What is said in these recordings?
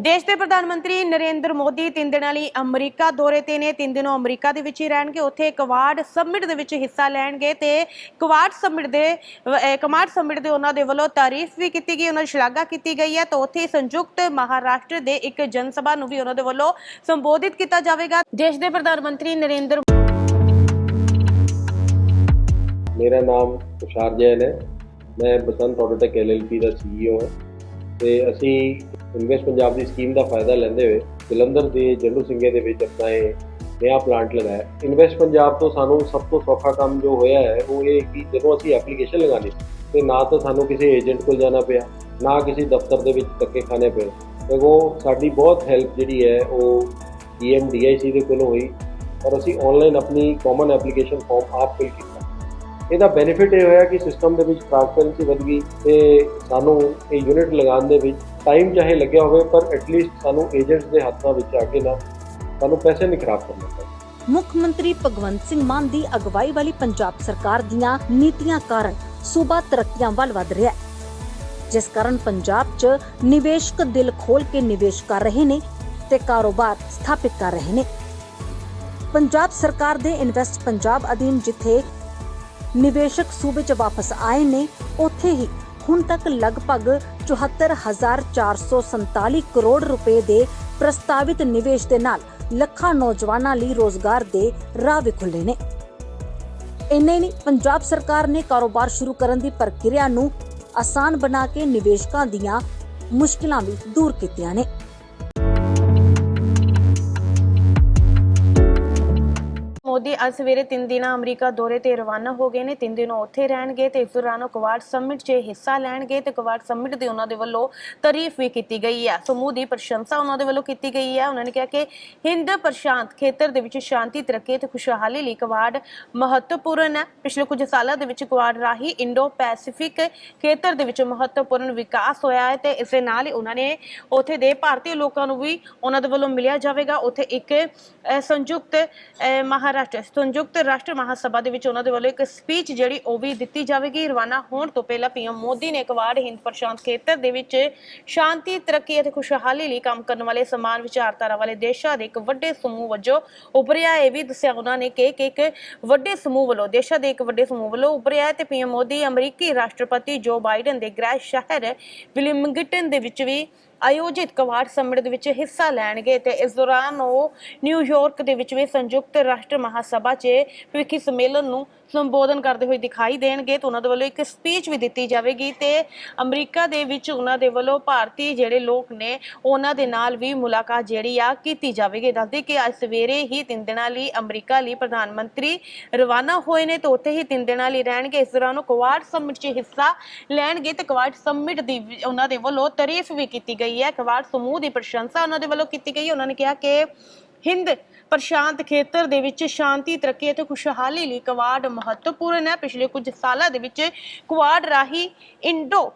ਦੇਸ਼ ਦੇ ਪ੍ਰਧਾਨ ਮੰਤਰੀ ਨਰਿੰਦਰ ਮੋਦੀ ਤਿੰਨ ਦਿਨਾਂ ਲਈ ਅਮਰੀਕਾ ਦੌਰੇ ਤੇ ਨੇ। ਤਿੰਨ ਦਿਨੋਂ ਅਮਰੀਕਾ ਦੇ ਵਿੱਚ ਹੀ ਰਹਿਣਗੇ। ਉੱਥੇ ਕਵਾਡ ਸਮਿਟ ਦੇ ਵਿੱਚ ਹਿੱਸਾ ਲੈਣਗੇ ਤੇ ਕਵਾਡ ਸਮਿਟ ਦੇ ਅਹ, ਸਮਿਟ ਦੇ ਉਹਨਾਂ ਦੇ ਵੱਲੋਂ ਤਾਰੀਫ ਵੀ ਕੀਤੀ ਗਈ ਉਹਨਾਂ ਦੀ ਸ਼ਲਾਘਾ ਕੀਤੀ ਗਈ ਹੈ। ਤਾਂ ਉੱਥੇ ਸੰਯੁਕਤ ਮਹਾਰਾਸ਼ਟਰ ਦੇ ਇੱਕ ਜਨ ਸਭਾ ਨੂੰ ਵੀ ਉਹਨਾਂ ਦੇ ਵੱਲੋਂ ਸੰਬੋਧਿਤ ਕੀਤਾ ਜਾਵੇਗਾ। ਦੇਸ਼ ਦੇ ਪ੍ਰਧਾਨ ਮੰਤਰੀ ਨਰਿੰਦਰ ਮੇਰਾ ਨਾਮ ਤੁਸ਼ਾਰ ਜੈਨ ਹੈ। ਮੈਂ ਬਸੰਤ ਆਟੋਟੈਕ ਐਲਐਲਪੀ ਦਾ ਸੀਈਓ ਹਾਂ। ਤੇ ਅਸੀਂ ਇਨਵੈਸਟ ਪੰਜਾਬ ਦੀ ਸਕੀਮ ਦਾ ਫਾਇਦਾ ਲੈਂਦੇ ਹੋਏ ਜਲੰਧਰ ਦੇ ਜੰਡੂ ਸਿੰਘੇ ਦੇ ਵਿੱਚ ਆਪਣਾ ਇਹ ਨਵਾਂ ਪਲਾਂਟ ਲਗਾਇਆ। ਇਨਵੈਸਟ ਪੰਜਾਬ ਤੋਂ ਸਾਨੂੰ ਸਭ ਤੋਂ ਸੌਖਾ ਕੰਮ ਜੋ ਹੋਇਆ ਹੈ, ਉਹ ਇਹ ਕਿ ਜਦੋਂ ਅਸੀਂ ਐਪਲੀਕੇਸ਼ਨ ਲਗਾਣੀ ਤੇ ਨਾ ਤਾਂ ਸਾਨੂੰ ਕਿਸੇ ਏਜੰਟ ਕੋਲ ਜਾਣਾ ਪਿਆ, ਨਾ ਕਿਸੇ ਦਫ਼ਤਰ ਦੇ ਵਿੱਚ ਧੱਕੇ ਖਾਣੇ ਪਏ। ਸਗੋਂ ਸਾਡੀ ਬਹੁਤ ਹੈਲਪ ਜਿਹੜੀ ਹੈ, ਉਹ ਈਐਮਡੀਆਈਸੀ ਦੇ ਕੋਲੋਂ ਹੋਈ। ਔਰ ਅਸੀਂ ਆਨਲਾਈਨ ਆਪਣੀ ਕਾਮਨ ਐਪਲੀਕੇਸ਼ਨ ਫਾਰਮ ਆਪ ਫਿਲ ਕੀਤੀ। ਇਹਦਾ ਬੈਨੀਫਿਟ ਇਹ ਹੋਇਆ ਕਿ ਸਿਸਟਮ ਦੇ ਵਿੱਚ ਟ੍ਰਾਂਸਪੇਰੈਂਸੀ ਵਧ ਗਈ ਤੇ ਸਾਨੂੰ ਇਹ ਯੂਨਿਟ ਲਗਾਉਣ ਦੇ ਵਿੱਚ ਟਾਈਮ ਚਾਹੇ ਲੱਗਿਆ ਹੋਵੇ, ਪਰ ਐਟਲੀਸਟ ਸਾਨੂੰ ਏਜੰਟਸ ਦੇ ਹੱਥਾਂ ਵਿੱਚ ਆ ਕੇ ਨਾ ਸਾਨੂੰ ਪੈਸੇ ਨਹੀਂ ਖਰਾਬ ਕਰਨੇ ਪਏ। ਮੁੱਖ ਮੰਤਰੀ ਭਗਵੰਤ ਸਿੰਘ ਮਾਨ ਦੀ ਅਗਵਾਈ ਵਾਲੀ ਪੰਜਾਬ ਸਰਕਾਰ ਦੀਆਂ ਨੀਤੀਆਂ ਕਾਰਨ ਸੂਬਾ ਤਰੱਕੀਆਂ ਵੱਲ ਵਧ ਰਿਹਾ ਹੈ। ਜਿਸ ਕਾਰਨ ਪੰਜਾਬ 'ਚ ਨਿਵੇਸ਼ਕ ਦਿਲ ਖੋਲ ਕੇ ਨਿਵੇਸ਼ ਕਰ ਰਹੇ ਨੇ ਤੇ ਕਾਰੋਬਾਰ ਸਥਾਪਿਤ ਕਰ ਰਹੇ ਨੇ। ਪੰਜਾਬ ਸਰਕਾਰ ਦੇ ਇਨਵੈਸਟ ਪੰਜਾਬ ਅਧੀਨ ਜਿੱਥੇ ਨਿਵੇਸ਼ਕ ਸੂਬੇ 'ਚ ਵਾਪਸ ਆਏ ਨੇ। ਉੱਥੇ ਹੀ ਹੁਣ ਤੱਕ ਲਗਭਗ 74447 ਕਰੋੜ ਰੁਪਏ ਦੇ ਪ੍ਰਸਤਾਵਿਤ ਨਿਵੇਸ਼ ਦੇ ਨਾਲ ਲੱਖਾਂ ਨੌਜਵਾਨਾਂ ਲਈ ਰੋਜ਼ਗਾਰ ਦੇ ਰਾਹ ਵੀ ਖੁੱਲੇ ਨੇ। ਇੰਨੇ ਨਹੀਂ, ਪੰਜਾਬ ਸਰਕਾਰ ਨੇ ਕਾਰੋਬਾਰ ਸ਼ੁਰੂ ਕਰਨ ਦੀ ਪ੍ਰਕਿਰਿਆ ਨੂੰ ਆਸਾਨ ਬਣਾ ਕੇ ਨਿਵੇਸ਼ਕਾਂ ਦੀਆਂ ਮੁਸ਼ਕਲਾਂ ਵੀ ਦੂਰ ਕੀਤੀਆਂ ਨੇ। ਮੋਦੀ ਅੱਜ ਸਵੇਰੇ ਤਿੰਨ ਦਿਨਾਂ ਅਮਰੀਕਾ ਦੌਰੇ ਤੇ ਰਵਾਨਾ ਹੋ ਗਏ ਨੇ। ਤਿੰਨ ਦਿਨ ਉੱਥੇ ਰਹਿਣਗੇ ਤੇ ਇਸ ਦੌਰਾਨ ਕੁਵਾਡ ਸਮਿਟ 'ਚ ਹਿੱਸਾ ਲੈਣਗੇ ਤੇ ਕੁਵਾਡ ਸਮਿਟ ਦੀ ਉਹਨਾਂ ਦੇ ਵੱਲੋਂ ਤਾਰੀਫ ਵੀ ਕੀਤੀ ਗਈ ਹੈ। ਸਮੂਹ ਦੀ ਪ੍ਰਸ਼ੰਸਾ ਉਹਨਾਂ ਦੇ ਵੱਲੋਂ ਕੀਤੀ ਗਈ ਹੈ। ਉਹਨਾਂ ਨੇ ਕਿਹਾ ਕਿ ਹਿੰਦ ਪ੍ਰਸ਼ਾਂਤ ਖੇਤਰ ਦੇ ਵਿੱਚ ਸ਼ਾਂਤੀ ਤਰੱਕੀ ਤੇ ਖੁਸ਼ਹਾਲੀ ਲਈ ਕੁਵਾਡ ਮਹੱਤਵਪੂਰਨ ਹੈ। ਪਿਛਲੇ ਕੁਝ ਸਾਲਾਂ ਦੇ ਵਿੱਚ ਕੁਵਾਡ ਰਾਹੀਂ ਇੰਡੋ ਪੈਸੀਫਿਕ ਖੇਤਰ ਦੇ ਵਿੱਚ ਮਹੱਤਵਪੂਰਨ ਵਿਕਾਸ ਹੋਇਆ ਹੈ ਤੇ ਇਸ ਦੇ ਨਾਲ ਹੀ ਉਹਨਾਂ ਨੇ ਉੱਥੇ ਦੇ ਭਾਰਤੀ ਲੋਕਾਂ ਨੂੰ ਵੀ ਉਹਨਾਂ ਦੇ ਵੱਲੋਂ ਮਿਲਿਆ ਜਾਵੇਗਾ। ਉੱਥੇ ਇੱਕ ਸੰਯੁਕਤ ਅਹ, ਮਹਾਰਾਸ਼ਟਰ ਸੰਯੁਕਤ ਰਾਸ਼ਟਰ ਮਹਾਸਭਾ ਦੇ ਵਿੱਚ ਉਹਨਾਂ ਦੇ ਵੱਲੋਂ ਇੱਕ ਸਪੀਚ ਜਿਹੜੀ ਉਹ ਵੀ ਦਿੱਤੀ ਜਾਵੇਗੀ। ਰਵਾਨਾ ਹੋਣ ਤੋਂ ਪਹਿਲਾਂ ਪੀਐਮ ਮੋਦੀ ਨੇ ਇੱਕ ਵਾਰ ਹਿੰਦ ਪ੍ਰਸ਼ਾਂਤ ਖੇਤਰ ਦੇ ਵਿੱਚ ਸ਼ਾਂਤੀ, ਤਰੱਕੀ ਅਤੇ ਖੁਸ਼ਹਾਲੀ ਲਈ ਕੰਮ ਕਰਨ ਵਾਲੇ ਸਮਾਨ ਵਿਚਾਰਧਾਰਾ ਵਾਲੇ ਦੇਸ਼ਾਂ ਦੇ ਇੱਕ ਵੱਡੇ ਸਮੂਹ ਵਜੋਂ ਉਭਰਿਆ। ਇਹ ਵੀ ਦੱਸਿਆ ਉਹਨਾਂ ਨੇ ਕਿ ਇੱਕ ਵੱਡੇ ਸਮੂਹ ਵੱਲੋਂ, ਦੇਸ਼ਾਂ ਦੇ ਇੱਕ ਵੱਡੇ ਸਮੂਹ ਵੱਲੋਂ ਉਭਰਿਆ ਹੈ ਤੇ ਪੀਐਮ ਮੋਦੀ, ਅਮਰੀਕੀ ਰਾਸ਼ਟਰਪਤੀ ਜੋ ਬਾਈਡਨ ਦੇ ਗ੍ਰਹਿ ਸ਼ਹਿਰ ਵਿਲਿਮਗਟਨ ਦੇ ਵਿੱਚ ਵੀ ਆਯੋਜਿਤ ਕਵਾੜ ਸਮਿਟ ਦੇ ਵਿੱਚ ਹਿੱਸਾ ਲੈਣਗੇ ਤੇ ਇਸ ਦੌਰਾਨ ਉਹ ਨਿਊਯਾਰਕ ਦੇ ਵਿੱਚ ਵੀ ਸੰਯੁਕਤ ਰਾਸ਼ਟਰ ਮਹਾਸਭਾ 'ਚ ਭਵਿੱਖੀ ਸੰਮੇਲਨ ਨੂੰ ਸੰਬੋਧਨ ਕਰਦੇ ਹੋਏ ਦਿਖਾਈ ਦੇਣਗੇ ਤੇ ਉਹਨਾਂ ਦੇ ਵੱਲੋਂ ਇੱਕ ਸਪੀਚ ਵੀ ਦਿੱਤੀ ਜਾਵੇਗੀ ਤੇ ਅਮਰੀਕਾ ਦੇ ਵਿੱਚ ਉਹਨਾਂ ਦੇ ਵੱਲੋਂ ਭਾਰਤੀ ਜਿਹੜੇ ਲੋਕ ਨੇ ਉਹਨਾਂ ਦੇ ਨਾਲ ਵੀ ਮੁਲਾਕਾਤ ਜਿਹੜੀ ਆ ਕੀਤੀ ਜਾਵੇਗੀ। ਦੱਸਦੇ ਕਿ ਅੱਜ ਸਵੇਰੇ ਹੀ ਤਿੰਨ ਦਿਨਾਂ ਲਈ ਅਮਰੀਕਾ ਲਈ ਪ੍ਰਧਾਨ ਮੰਤਰੀ ਰਵਾਨਾ ਹੋਏ ਨੇ ਤੇ ਉੱਥੇ ਹੀ ਤਿੰਨ ਦਿਨਾਂ ਲਈ ਰਹਿਣਗੇ। ਇਸ ਦੌਰਾਨ ਉਹ ਕੁਆਡ ਸਮਿਟ 'ਚ ਹਿੱਸਾ ਲੈਣਗੇ ਤੇ ਕੁਆਡ ਸਮਿਟ ਦੀ ਵੀ ਉਹਨਾਂ ਦੇ ਵੱਲੋਂ ਤਾਰੀਫ ਵੀ ਕੀਤੀ ਗਈ ਹੈ ਕੁਆਡ ਸਮੂਹ ਦੀ ਪ੍ਰਸ਼ੰਸਾ ਉਹਨਾਂ ਦੇ ਵੱਲੋਂ ਕੀਤੀ ਗਈ ਉਹਨਾਂ ਨੇ ਕਿਹਾ ਕਿ ਹਿੰਦ ਪ੍ਰਸ਼ਾਂਤ ਖੇਤਰ ਦੇ ਵਿੱਚ ਸ਼ਾਂਤੀ, ਤਰੱਕੀ ਅਤੇ ਖੁਸ਼ਹਾਲੀ ਲਈ ਕੁਆਡ ਮਹੱਤਵਪੂਰਨ ਹੈ। ਪਿਛਲੇ ਕੁਝ ਸਾਲਾਂ ਦੇ ਵਿੱਚ ਕੁਆਡ ਰਾਹੀਂ ਇੰਡੋ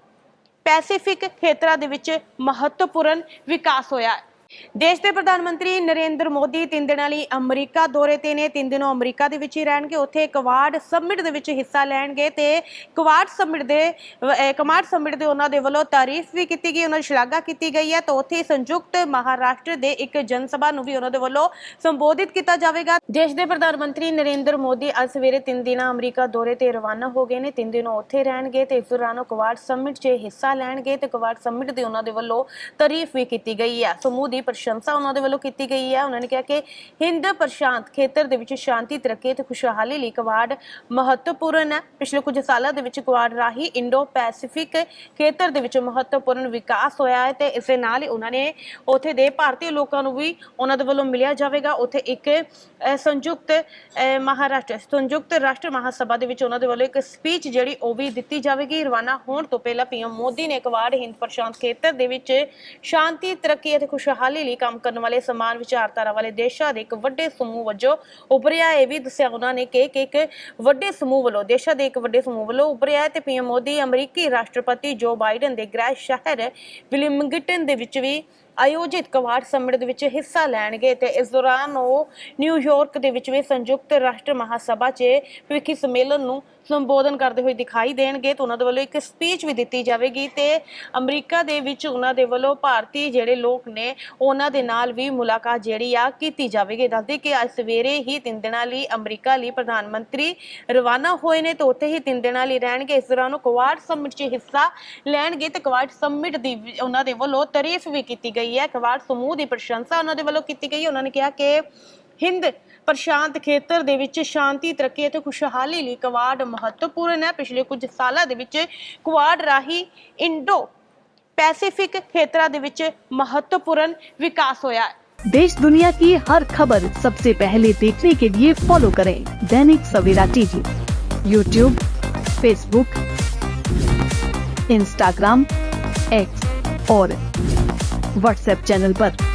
ਪੈਸੀਫਿਕ ਖੇਤਰਾਂ ਦੇ ਵਿੱਚ ਮਹੱਤਵਪੂਰਨ ਵਿਕਾਸ ਹੋਇਆ। ਹੈ ਦੇਸ਼ ਦੇ ਪ੍ਰਧਾਨ ਮੰਤਰੀ ਨਰਿੰਦਰ ਮੋਦੀ ਤਿੰਨ ਦਿਨਾਂ ਲਈ ਅਮਰੀਕਾ ਦੌਰੇ ਤੇ ਨੇ। ਤਿੰਨ ਦਿਨੋਂ ਅਮਰੀਕਾ ਦੇ ਵਿੱਚ ਹੀ ਰਹਿਣਗੇ। ਉੱਥੇ ਕਵਾਡ ਸਮਿਟ ਦੇ ਵਿੱਚ ਹਿੱਸਾ ਲੈਣਗੇ ਤੇ ਕਵਾਡ ਸਮਿਟ ਦੇ ਅਹ, ਸਮਿਟ ਦੇ ਉਹਨਾਂ ਦੇ ਵੱਲੋਂ ਤਾਰੀਫ ਵੀ ਕੀਤੀ ਗਈ ਉਹਨਾਂ ਦੀ ਸ਼ਲਾਘਾ ਕੀਤੀ ਗਈ ਹੈ। ਤਾਂ ਉੱਥੇ ਸੰਯੁਕਤ ਮਹਾਰਾਸ਼ਟਰ ਦੇ ਇੱਕ ਜਨ ਸਭਾ ਨੂੰ ਵੀ ਉਹਨਾਂ ਦੇ ਵੱਲੋਂ ਸੰਬੋਧਿਤ ਕੀਤਾ ਜਾਵੇਗਾ। ਦੇਸ਼ ਦੇ ਪ੍ਰਧਾਨ ਮੰਤਰੀ ਨਰਿੰਦਰ ਮੋਦੀ ਅੱਜ ਸਵੇਰੇ ਤਿੰਨ ਦਿਨਾਂ ਅਮਰੀਕਾ ਦੌਰੇ ਤੇ ਰਵਾਨਾ ਹੋ ਗਏ ਨੇ। ਤਿੰਨ ਦਿਨ ਉਹ ਉੱਥੇ ਰਹਿਣਗੇ ਤੇ ਇਸ ਦੌਰਾਨ ਉਹ ਕਵਾਡ ਸਮਿਟ 'ਚ ਹਿੱਸਾ ਲੈਣਗੇ ਤੇ ਕਵਾਡ ਸਮਿਟ ਦੀ ਉਹਨਾਂ ਦੇ ਵੱਲੋਂ ਤਾਰੀਫ ਵੀ ਕੀਤੀ ਗਈ ਹੈ। ਸਮੂਹ ਦੀ ਪ੍ਰਸ਼ੰਸਾ ਉਹਨਾਂ ਦੇ ਵੱਲੋਂ ਕੀਤੀ ਗਈ ਹੈ। ਉਹਨਾਂ ਨੇ ਕਿਹਾ ਕਿ ਹਿੰਦ ਪ੍ਰਸ਼ਾਂਤ ਖੇਤਰ ਦੇ ਵਿੱਚ ਸ਼ਾਂਤੀ, ਤਰੱਕੀ ਤੇ ਖੁਸ਼ਹਾਲੀ ਲਈ ਕਵਾਡ ਮਹੱਤਵਪੂਰਨ ਹੈ। ਪਿਛਲੇ ਕੁਝ ਸਾਲਾਂ ਦੇ ਵਿੱਚ ਕਵਾਡ ਰਾਹੀਂ ਇੰਡੋ ਪੈਸੀਫਿਕ ਖੇਤਰ ਦੇ ਵਿੱਚ ਮਹੱਤਵਪੂਰਨ ਵਿਕਾਸ ਹੋਇਆ ਹੈ ਤੇ ਇਸ ਦੇ ਨਾਲ ਹੀ ਉਹਨਾਂ ਨੇ ਉੱਥੇ ਦੇ ਭਾਰਤੀ ਲੋਕਾਂ ਨੂੰ ਵੀ ਉਹਨਾਂ ਦੇ ਵੱਲੋਂ ਮਿਲਿਆ ਜਾਵੇਗਾ। ਉੱਥੇ ਇੱਕ ਸੰਯੁਕਤ ਮਹਾਰਾਸ਼ਟਰ, ਸੰਯੁਕਤ ਰਾਸ਼ਟਰ ਮਹਾਸਭਾ ਦੇ ਵਿੱਚ ਉਹਨਾਂ ਦੇ ਵੱਲੋਂ ਇੱਕ ਸਪੀਚ ਜਿਹੜੀ ਉਹ ਵੀ ਦਿੱਤੀ ਜਾਵੇਗੀ। ਰਵਾਨਾ ਹੋਣ ਤੋਂ ਪਹਿਲਾਂ ਪੀਐਮ ਮੋਦੀ ਨੇ ਇੱਕ ਹਿੰਦ ਪ੍ਰਸ਼ਾਂਤ ਖੇਤਰ ਦੇ ਵਿੱਚ ਸ਼ਾਂਤੀ, ਤਰੱਕੀ ਅਤੇ ਖੁਸ਼ਹਾਲੀ ਲਈ ਕੰਮ ਕਰਨ ਵਾਲੇ ਸਮਾਨ ਵਿਚਾਰਧਾਰਾ ਵਾਲੇ ਦੇਸ਼ਾਂ ਦੇ ਇੱਕ ਵੱਡੇ ਸਮੂਹ ਵਜੋਂ ਉਭਰਿਆ ਇਹ ਵੀ ਦੱਸਿਆ ਉਹਨਾਂ ਨੇ ਕਿ ਇੱਕ ਵੱਡੇ ਸਮੂਹ ਵੱਲੋਂ, ਦੇਸ਼ਾਂ ਦੇ ਇੱਕ ਵੱਡੇ ਸਮੂਹ ਵੱਲੋਂ ਉਭਰਿਆ ਹੈ ਤੇ ਪੀਐਮ ਮੋਦੀ, ਅਮਰੀਕੀ ਰਾਸ਼ਟਰਪਤੀ ਜੋ ਬਾਈਡਨ ਦੇ ਗ੍ਰਹਿ ਸ਼ਹਿਰ ਵਿਲਿਮਗਟਨ ਦੇ ਵਿੱਚ ਵੀ ਆਯੋਜਿਤ ਕਵਾੜ ਸਮਿਟ ਦੇ ਵਿੱਚ ਹਿੱਸਾ ਲੈਣਗੇ ਤੇ ਇਸ ਦੌਰਾਨ ਉਹ ਨਿਊਯਾਰਕ ਦੇ ਵਿੱਚ ਵੀ ਸੰਯੁਕਤ ਰਾਸ਼ਟਰ ਮਹਾਸਭਾ 'ਚ ਭਵਿੱਖੀ ਸੰਮੇਲਨ ਨੂੰ ਸੰਬੋਧਨ ਕਰਦੇ ਹੋਏ ਦਿਖਾਈ ਦੇਣਗੇ ਤੇ ਉਹਨਾਂ ਦੇ ਵੱਲੋਂ ਇੱਕ ਸਪੀਚ ਵੀ ਦਿੱਤੀ ਜਾਵੇਗੀ ਤੇ ਅਮਰੀਕਾ ਦੇ ਵਿੱਚ ਉਹਨਾਂ ਦੇ ਵੱਲੋਂ ਭਾਰਤੀ ਜਿਹੜੇ ਲੋਕ ਨੇ ਉਹਨਾਂ ਦੇ ਨਾਲ ਵੀ ਮੁਲਾਕਾਤ ਜਿਹੜੀ ਆ ਕੀਤੀ ਜਾਵੇਗੀ। ਦੱਸਦੇ ਕਿ ਅੱਜ ਸਵੇਰੇ ਹੀ ਤਿੰਨ ਦਿਨਾਂ ਲਈ ਅਮਰੀਕਾ ਲਈ ਪ੍ਰਧਾਨ ਮੰਤਰੀ ਰਵਾਨਾ ਹੋਏ ਨੇ ਤੇ ਉੱਥੇ ਹੀ ਤਿੰਨ ਦਿਨਾਂ ਲਈ ਰਹਿਣਗੇ। ਇਸ ਦੌਰਾਨ ਉਹ ਕੁਆਡ ਸੰਮਿਟ 'ਚ ਹਿੱਸਾ ਲੈਣਗੇ ਤੇ ਕੁਆਡ ਸਮਿਟ ਦੀ ਵੀ ਉਹਨਾਂ ਦੇ ਵੱਲੋਂ ਤਾਰੀਫ ਵੀ ਕੀਤੀ ਗਈ ਹੈ ਕੁਆਡ ਸਮੂਹ ਦੀ ਪ੍ਰਸ਼ੰਸਾ ਉਹਨਾਂ ਦੇ ਵੱਲੋਂ ਕੀਤੀ ਗਈ ਹੈ ਉਹਨਾਂ ਨੇ ਕਿਹਾ ਕਿ ਹਿੰਦ ਪ੍ਰਸ਼ਾਂਤ ਖੇਤਰ ਦੇ ਵਿੱਚ ਸ਼ਾਂਤੀ ਤਰੱਕੀ ਅਤੇ ਖੁਸ਼ਹਾਲੀ ਲਈ ਕੁਆਡ ਮਹੱਤਵਪੂਰਨ ਹੈ ਪਿਛਲੇ ਕੁਝ ਸਾਲਾਂ ਦੇ ਵਿੱਚ ਕੁਆਡ ਰਾਹੀਂ ਇੰਡੋ ਪੈਸੀਫਿਕ ਖੇਤਰਾਂ ਦੇ ਵਿੱਚ ਮਹੱਤਵਪੂਰਨ ਵਿਕਾਸ ਹੋਇਆ ਹੈ देश दुनिया की हर खबर सबसे पहले देखने के लिए फॉलो करें Dainik Savera TV YouTube Facebook Instagram X और व्हाट्सएप चैनल पर।